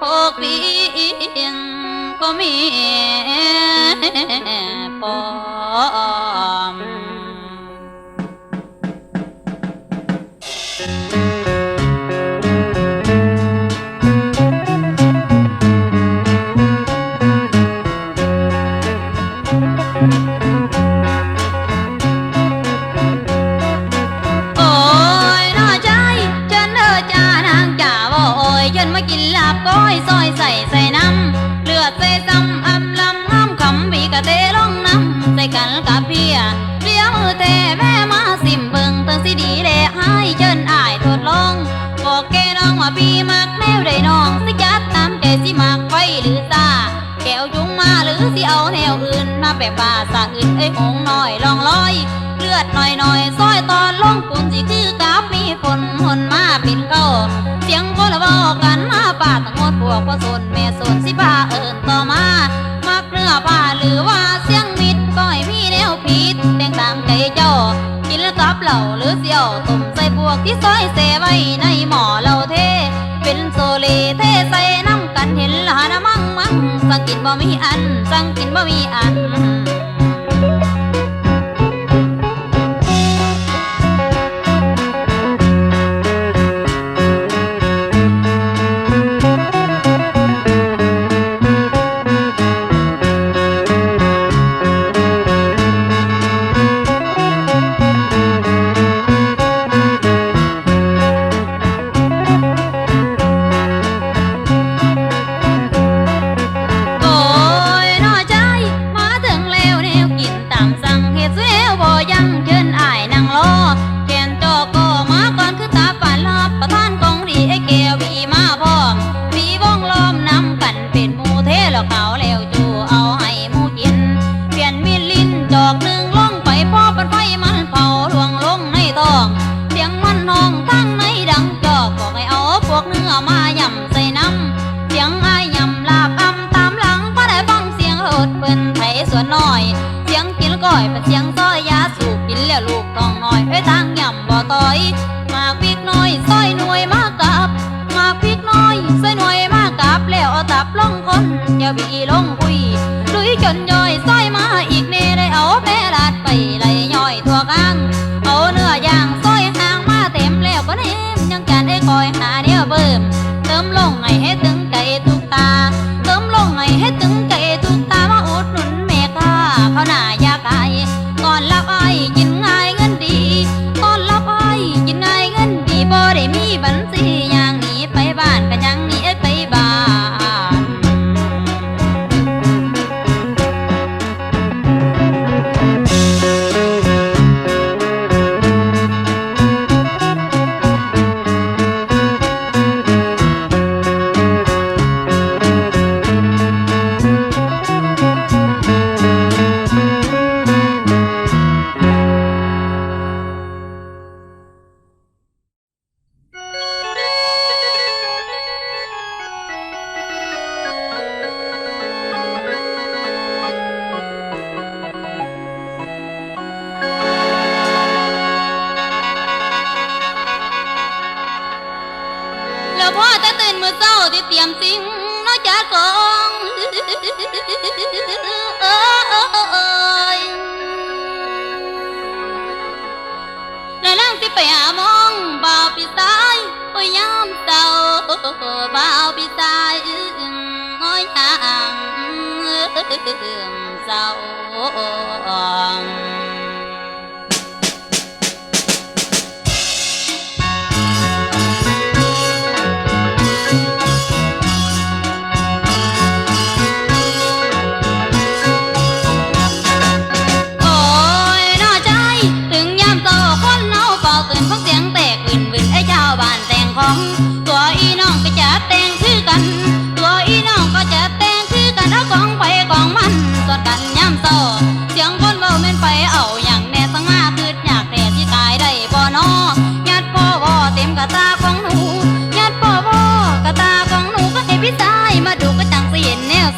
พกเพียงก็มีพอ กะเตลงน้ำใส่กันกับเพียเลี้ยวเตแม่มาสิมเบิงตั้งสิดีและหายเชิญอายทดลองบอกแกน้องว่าพี่มักแนวได้น้องสิจัดตามแต่สิมักไว้หรือตาแก้วจุงมาหรือสิเอาแนวอื่นมาแปบป่าสะอื่นเอ้ยงหน่อยลองลอย เลือดหน่อยหน่อยซอยตอนลงปุ่นสิคือกาบมีฝนหนมาปินเก้าเสียงคนละบอกกันมาป่าตะงดพวกพอสน ล่าหรือเสี่ยวตุ่มใส่บวกที่ซอยเสไว้ในหม้อเหล่าเท เป็นโซเลเทใส่น้ำกันเห็นหานะมั่งมั่งสั่งกินบ่มีอันสั่งกินบ่มีอัน มื่อเศร้าที่เตรียมติ้งน้อยจัดกองเอยและนั่งสิไปหามองบ่าวพี่สายโอ้ยยามเศร้าบ่าวพี่สายน้อยห่างเศร้า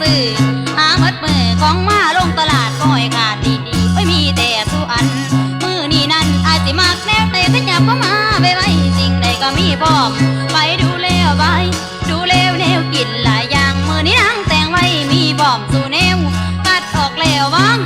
ซื้อหาหมดมือของมาลงตลาดก้อยขาดดีๆไม่มีแต่สุอัน มือนี่นั่นอาจสิมากแนวแต่ขยับก็มาไปไว้สิ่งใดก็มีพอม ไปดูแล้วไปดูแล้วแนวกินหลายอย่างมือนี้นั่งแต่งไว้มีบอมสู่แนวตัดออกแล้ววาง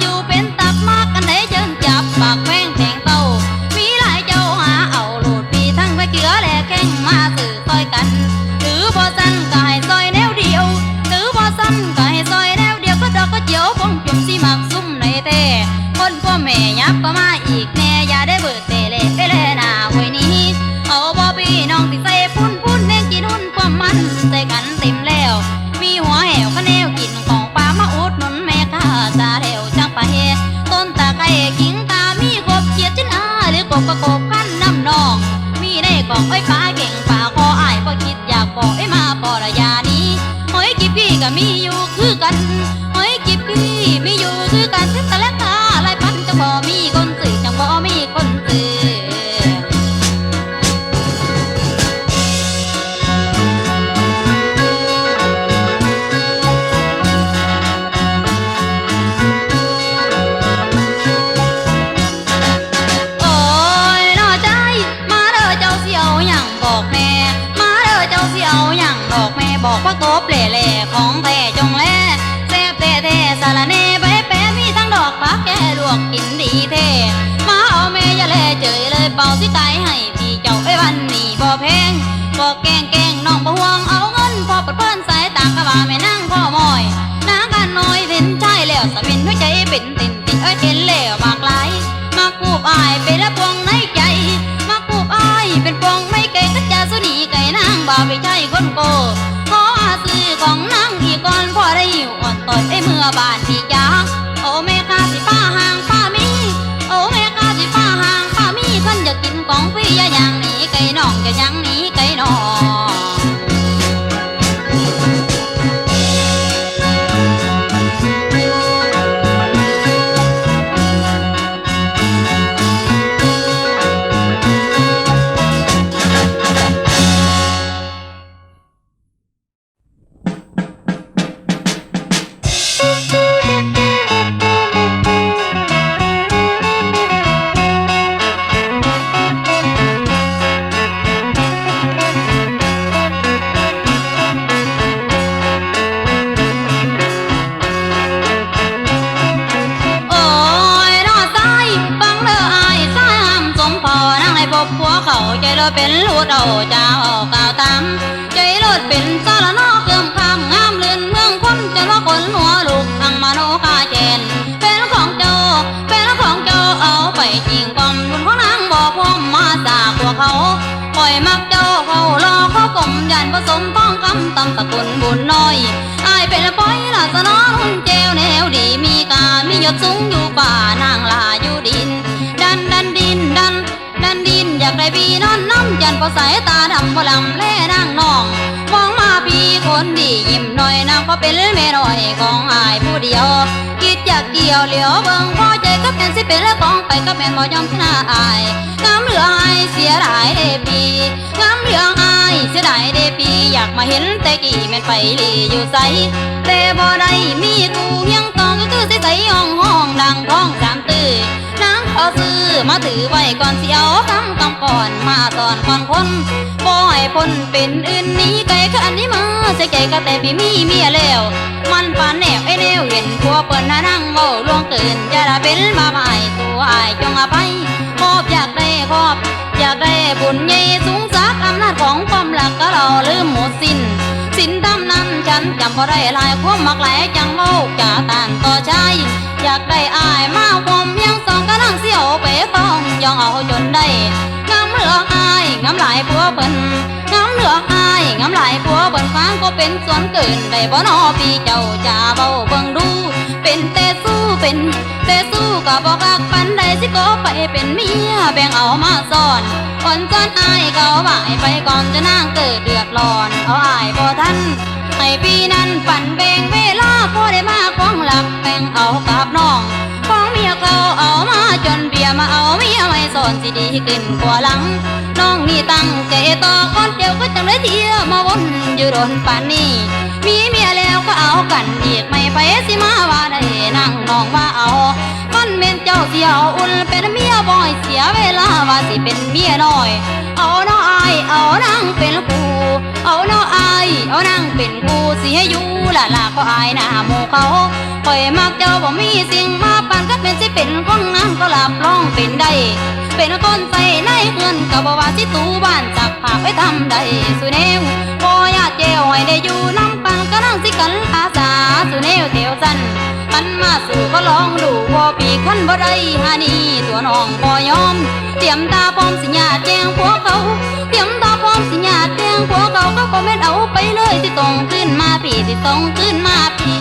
เป็นติ่นติ่นเอ้ยเห็นแล้วมากหลาย มากูบอายเป็นละปวงในใจ มากูบอายเป็นปวงไม่ไกลก็จะสุนีไก่นางบ่าไปใช่คนโกขออาซื้อของนางอีกก่อนพอได้อยู่อ่อนต่อยไอ้เมื่อบานที่ยาโอ้แม่ข้าสิป้าห่างป้ามีโอ้แม่ข้าสิป้าห่างป้ามีขันอยากกินของฟรีอย่าอย่างหนี้ไก่น้องจะยัง ยดสูงอยู่ป่านางลาอยู่ดิน ดันดันดินดัน ดันดินอยากได้พี่นอนน้ำยันทร์พอสายตาดำพอลำแล่ คนดียิ้มหน่อยนางก็เป็นแม่น้อยของอายผู้เดียวคิดอยากเกี่ยวเหลียวเบิ่งพอใจกับแม่นสิเป็นแล้วกองไปกับแม่นบ่ยอมชนะอายงามเหลืออายเสียดายเดปีงามเหลืออายเสียดายเดปีอยากมาเห็นแต่กี่แม่นไปหลีอยู่ใสแต่บ่ได้มีกูเฮียงตองก็คือใสๆห้องห้องดังท้องสาม อาซื้อมาถือไว้ก่อนเสียวคำกำก่อนมาตอนก่อนคนบ่ให้พ้นเป็นอื่นนี้ไกลขันนี้มาใส่ใจก็แต่พี่มีเมียแล้ว มันปานแนวไอ้แนวเห็นผัวเปิ้นนั่งเมาล่วงเกินอย่าได้เป็นมาหมายตัวอายจงอภัยขอบอยากได้ขอบ อยากได้บุญใหญ่สูงสักอำนาจของความหลักก็เราลืมหมดสิ้นสินทำนั้นฉันจำบ่ได้หลายความมักแหลจังเมาจะตานต่อใจอยากได้อายมาควา ย่องเอาจนได้งามเหลืองอายงามหลายผัวเปิ้นงามเหลืองอายงามหลายผัวเปิ้นฟังก็เป็นส่วนเกินได้บ่นอพี่เจ้าจะเบาเบิ่งดู เป็นแต่สู้เป็นแต่สู้ ก็บอกรักปันใดสิก็ไปเป็นเมียแบ่งเอามาซ่อนคนจนอายก็บ่ายไปก่อนจะนางเกิดเดือดร้อนเอาอายบ่ทันให้ปีนั้นปั่นแบ่งเวลาพอได้มาของหลักแบ่งเอากับน้องของเมียเขาเอามาจนเบียมาเอาเมียไม่สอนสิดีขึ้นกว่าหลัง น้องนี่ตั้งใจต่อก่อนเดียวก็จังได้เที่ยวมาวนอยู่โดนป่านนี้มีเมียแล้วก็เอากันอีกไม่ไปสิมาว่าได้นั่งน้องว่าเอา มันเม่นเจ้าเสียวอุ่นเป็นเมียบ่อยเสียเวลาว่าสิเป็นเมียน้อย เอาน้ออายเอานางเป็นครูเอาน้ออายเอานางเป็นครูสิให้อยู่ละละก็อายหน้าหมู่เขาคอยมักเจ้าบ่มีสิ่งมาปันก็เป็นสิเป็นคนนั้นก็หลับร้องเป็นได้เป็นคนใส่ในเงินก็บ่ว่าสิตูบ้านจักผาไปทำได้สุแนวบ่อยากเจ้าให้ได้อยู่น้ำ นั่งสิกันอาสาสุเนวเตียวสั้นกันมาสู่ก็ลองดูว่าปีขั้นบ่ได้ฮานี่ตัวน้องบ่ยอม เตรียมตาพร้อมสิญาแจ้งพวกเขา เตรียมตาพร้อมสิญาแจ้งพวกเขาก็บ่แม่เอาไปเลยที่ต้องขึ้นมาพี่ที่ต้องขึ้นมาพี่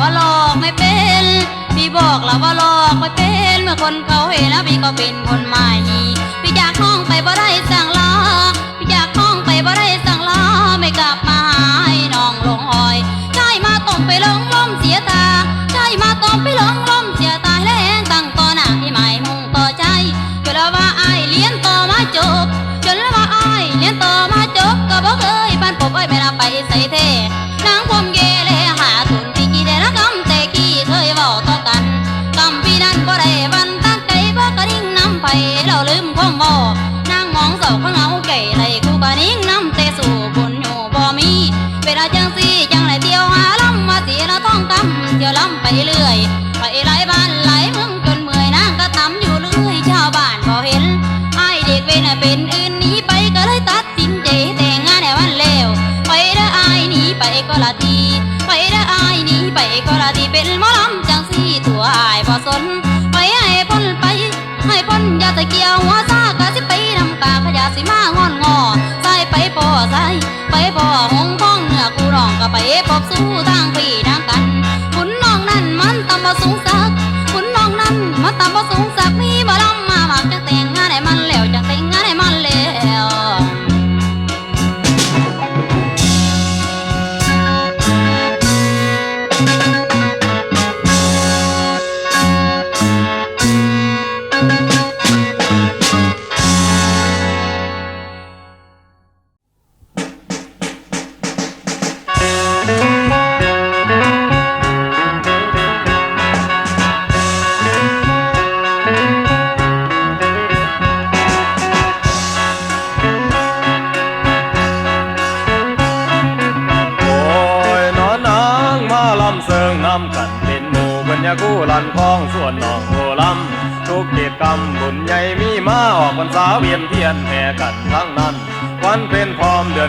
ว่าหลอกไม่เป็น พี่บอกแล้วว่าหลอกไม่เป็น เมื่อคนเขาเห็นแล้วพี่ก็เป็นคนใหม่ พี่อยากห้องไปบ่ได้สั่งลาพี่อยากห้องไปบ่ได้สั่งลาไม่กลับมาหาให้น้องลงหอย ใช่มาต้มไปลงล้มเสียตา ใช่มาต้มไปลงล้มเสียตาแรงตั้งต่อหน้าที่หมายมุ่งต่อใจจนแล้วว่าอายเลี้ยนต่อมาจบจนแล้วว่าอายเลี้ยนต่อมาจบก็บ่เคยบ้านปบไอ้ไม่น่าไปใส่เทางมองเสาข้างเอาไก่ไรคู่กระดิ่งน้ำแต่สู่บุญอยู่บ่มีเป็นอาจังสีจังไรเที่ยวหาลำมาเสียละต้องกำเที่ยวลำไปเรื่อยไปหลายบ้านหลายเมืองจนเมื่อยนางก็ทำอยู่เรื่อยชาวบ้านบ่เห็นไอเด็กเวนเป็นอื่นหนีไปก็เลยตัดสินใจแต่งงานในวันเลวไปเด้อไอายหนีไปก็ละทีไปเด้อไอายหนีไปก็ละทีเป็นหมอลำจังสีตัวอายบ่สนไปให้พ้นไปให้พ้นอย่าตะเกียวหัวซากะ สิมางอนงอใส่ไปพอใส่ไปพอหงพ้องเหนือกูร้องก็ไปพบสู้ทางพี่ทางกันคุณน้องนั่นมันตำบ่สูงสักคุณน้องนั่นมันตำบ่สูงสักมี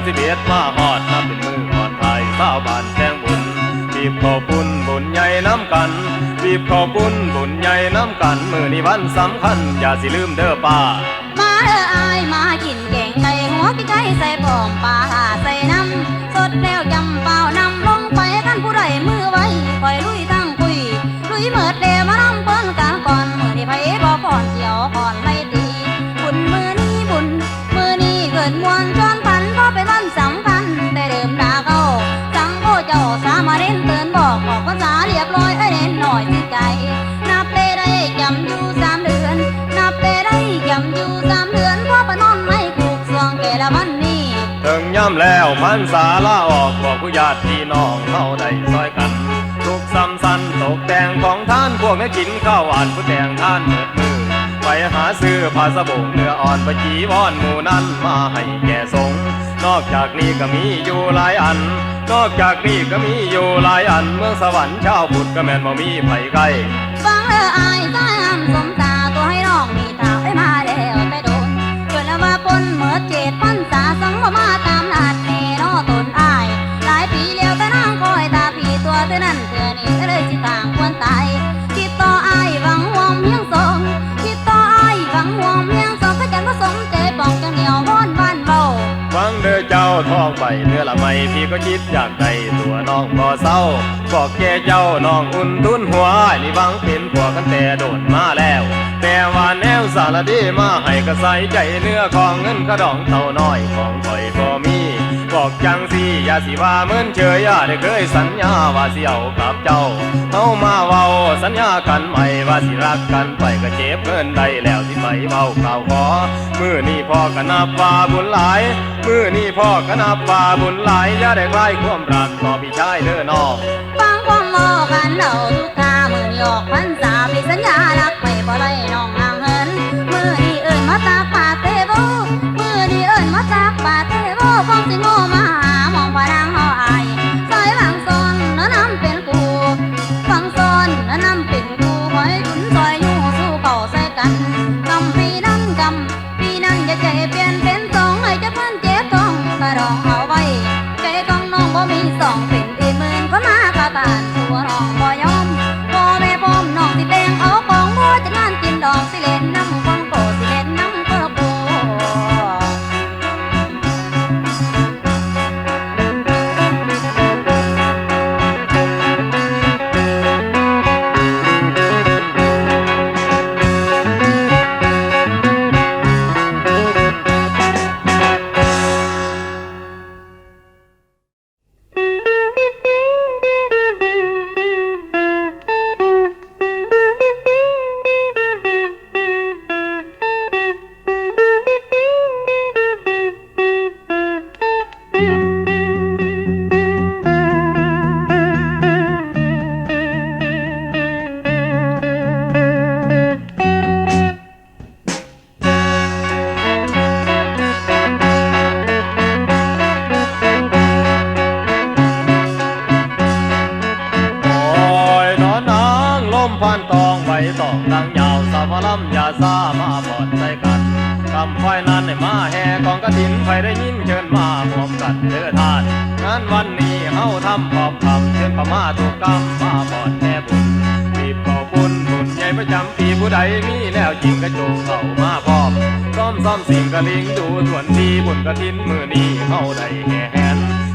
สิบเอ็ดมาหอดนับเป็นมืออ่อนไทยสาวบ้านแทงบุญบีบขอบุญบุญใหญ่น้ำกันบีบขอบุญบุญใหญ่น้ำกัน มือนี้วันสำคัญ อย่าสิลืมเด้อป้าำแล้วพันษาลาออกบอกผู้ญาติพี่น้องเฮาได้ซอยกันทุกซ้ำสันตกแต่งของท่านพวกนี้กินข้าวหวานผู้แต่งท่านเมืดมือไปหาซื้อผ้าสบงเนื้ออ่อนไปจีวอนหมู่นั้นมาให้แก่สงนอกจากนี้ก็มีอยู่หลายอัน นอกจากนี้ก็มีอยู่หลายอัน เมืองสวรรค์ชาวพุทธก็แม่นบ่มีไผใกล้ฟังเด้ออายสายห้ามสมตา นั้นเธอนี่เลยสิต่างควรตายคิดต่ออายหวังหวงเพียงสองคิดต่ออายหวังหวงเพียงสองก็จะผสมใจปองจังเหนียวม้อนบ้านเบาฟังเด้อเจ้าท้องไปเนื้อละไม่พี่ก็คิดอยากได้ตัวน้องบ่เศร้าบอกแกเจ้าน้องอุ่นทุนหัวนี่หวังเป็นผัวกันแต่โดดมาแล้ว แต่ว่าแนวสารดีมาให้กระใสใจเนื้อของเงินกระดองเท่าน้อยของข่อยบ่มี บอกจังสิอย่าสิว่าเหมือนเชยอย่าได้เคยสัญญาว่าสิเอากับเจ้าเฮามาเว้าสัญญากันใหม่ว่าสิรักกันไปก็เจ็บเงินได้แล้วสิไปเว้าข่าวขอมือนี่พ่อก็นับว่าบุญหลายมือนี่พ่อก็นับว่าบุญหลายอย่าได้คลายความรักต่อพี่ชายเด้อน้องฟังความโมอกันเอาทุกคามือนี่ออกพรรษาพี่สัญญารัก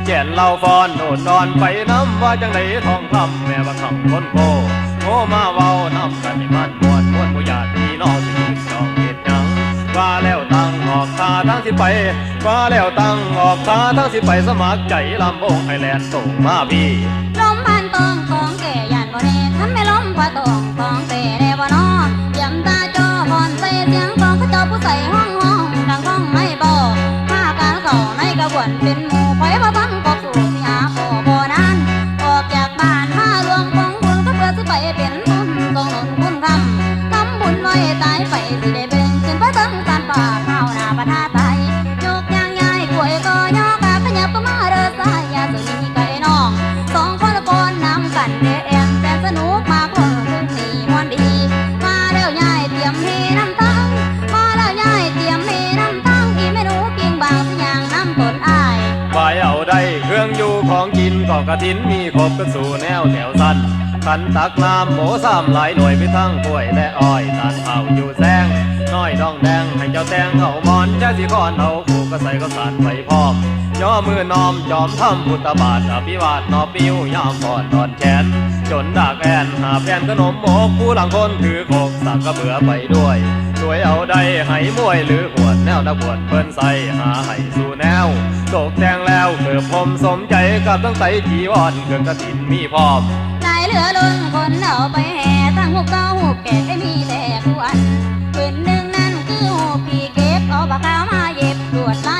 แก่นเล่าฟอนโนดนอนไปน้ำว่าจังไดทองคำแม่บักคำคนโกโง่มาเว้าน้ำกันให้มันมวนมวนบ่อยากพี่น้องสิยืนจองเฮ็ดหยังว่าแล้วตั้งออกตาทั้งสิไปว่าแล้วตั้งออกตาทั้งสิไปสมัครใจลำวงไอแลนด์ส่งมาพี่ลมพันตองของแก่ยานบ่แน่คันไม่ล้มพระตองของแต่แน่บ่นอยำตาจอพรใส่เสียงของเขาเจ้าผู้ใส่ห้องห้องดังห้องไม่บอกมาการเข้าในกระบวนเป็นหมู ไปสิได้เป็นขึ้นไปถึงการป่าข้าวนาประทาไตยกย่างยายกล้วยก็ยอกาขยับก็มาเด้อสายยาสุนีไก่น้องสองคนละคนนำกันเดแอนแต่สนุกมากคนคืนนี้มวนดี มาแล้วยายเตรียมเฮน้ำตังมาแล้วยายเตรียมเฮน้ำตังอีเมนูกิงบางสัญญางน้ำต้นอายไปเอาได้เครื่องอยู่ของกินก็กระถินมีครบกันสู่แนวแถวสั้น ขันตักน้ำหมูสามหลายหน่วยไปทั้งกล้วยและอ้อยตาลเผาอยู่แซงน้อยดองแดงให้เจ้าแตงเอามอนจ้สีคอนเอาผูกก็ใส่ก็สานไปพร้อมย่อมือนอมจอมทำพุทธบาทอภิวาทนอปิวยามพอดตอนแขนจนดากแอนหาแฟนขนมโมกผู้หลังคนถือโกกสักกระเบือไปด้วยช่วยเอาได้ให้มวยหรือขวดแนวนักบวชเพิ่นใส่หาให้สู่แนวตกแต่งแล้วเกิดผมสมใจกับตั้งไตจีวรเกิดกระถินมีพร้อม ใจเหลือล้นคนเอาไปแห่ตั้งหุบเก้าหุบแก่ไม่มีแต่กวันคืนหนึ่งนั่นคือหุบปีเก็บเอาปากกามาเย็บปวดไล่